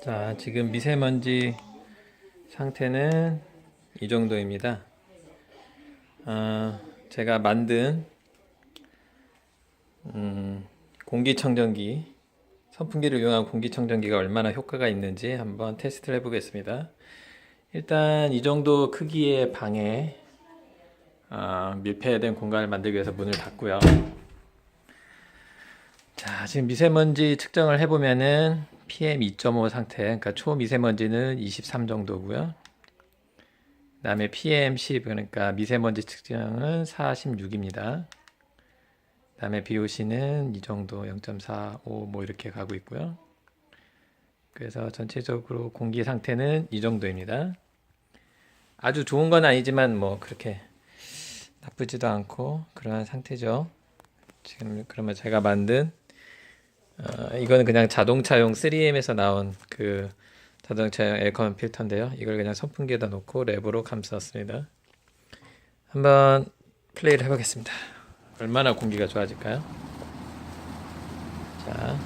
자, 지금 미세먼지 상태는 이 정도입니다. 아, 제가 만든 음, 공기청정기, 선풍기를 이용한 공기청정기가 얼마나 효과가 있는지 한번 테스트를 해보겠습니다. 일단 이 정도 크기의 방에 아, 밀폐된 공간을 만들기 위해서 문을 닫고요. 자, 지금 미세먼지 측정을 해보면은 PM 2.5 상태, 그러니까 초미세먼지는 23 정도고요. 그다음에 PM 10, 그러니까 미세먼지 측정은 46입니다. 그다음에 BOC는 이 정도 0.45 뭐 이렇게 가고 있고요. 그래서 전체적으로 공기 상태는 이 정도입니다. 아주 좋은 건 아니지만 뭐 그렇게 나쁘지도 않고 그러한 상태죠. 지금 그러면 제가 만든 어, 이거는 그냥 자동차용 3M에서 나온 그 자동차용 에어컨 필터인데요. 이걸 그냥 선풍기에다 놓고 랩으로 감쌌습니다. 한번 플레이를 해보겠습니다. 얼마나 공기가 좋아질까요? 자,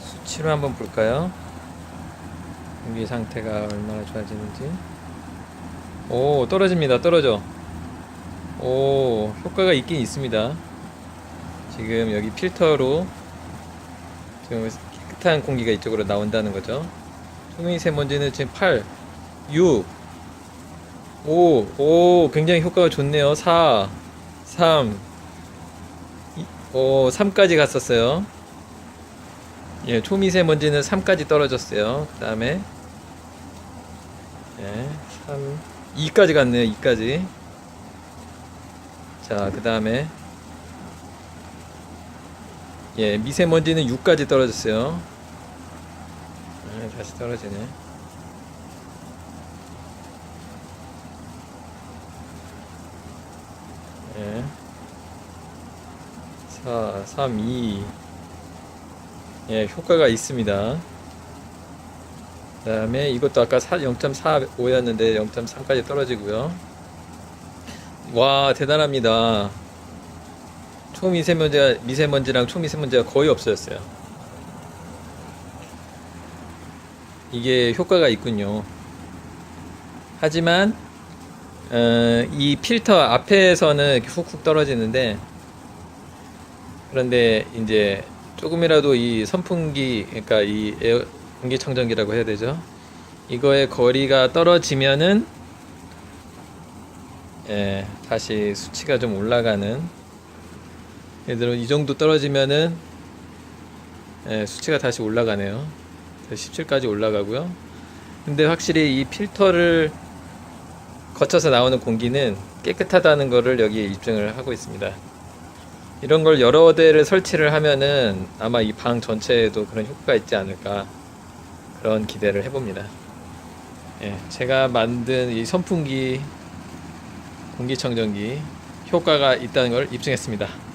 수치로 한번 볼까요? 공기 상태가 얼마나 좋아지는지. 오, 떨어집니다. 떨어져. 오, 효과가 있긴 있습니다. 지금 여기 필터로 지금 깨끗한 공기가 이쪽으로 나온다는 거죠. 초미세먼지는 지금 8, 6, 5, 오, 굉장히 효과가 좋네요. 4, 3, 이, 오, 3까지 갔었어요. 예, 초미세먼지는 3까지 떨어졌어요. 그 다음에, 예, 3, 2까지 갔네요. 2까지. 자, 그 다음에, 예, 미세먼지는 6까지 떨어졌어요. 예, 다시 떨어지네. 예. 4, 3, 2. 예, 효과가 있습니다. 그 다음에 이것도 아까 0.45였는데 0.3까지 떨어지고요. 와, 대단합니다. 초미세먼지가, 미세먼지랑 초미세먼지가 거의 없어졌어요. 이게 효과가 있군요. 하지만, 어, 이 필터 앞에서는 훅훅 떨어지는데, 그런데 이제 조금이라도 이 선풍기, 그러니까 이 에어, 공기청정기라고 해야 되죠. 이거의 거리가 떨어지면은, 예, 다시 수치가 좀 올라가는. 예를 들어 이 정도 떨어지면은, 예, 수치가 다시 올라가네요. 17까지 올라가고요. 근데 확실히 이 필터를 거쳐서 나오는 공기는 깨끗하다는 거를 여기에 입증을 하고 있습니다. 이런 걸 여러 대를 설치를 하면은 아마 이 방 전체에도 그런 효과가 있지 않을까 그런 기대를 해봅니다. 예, 제가 만든 이 선풍기 공기청정기 효과가 있다는 걸 입증했습니다.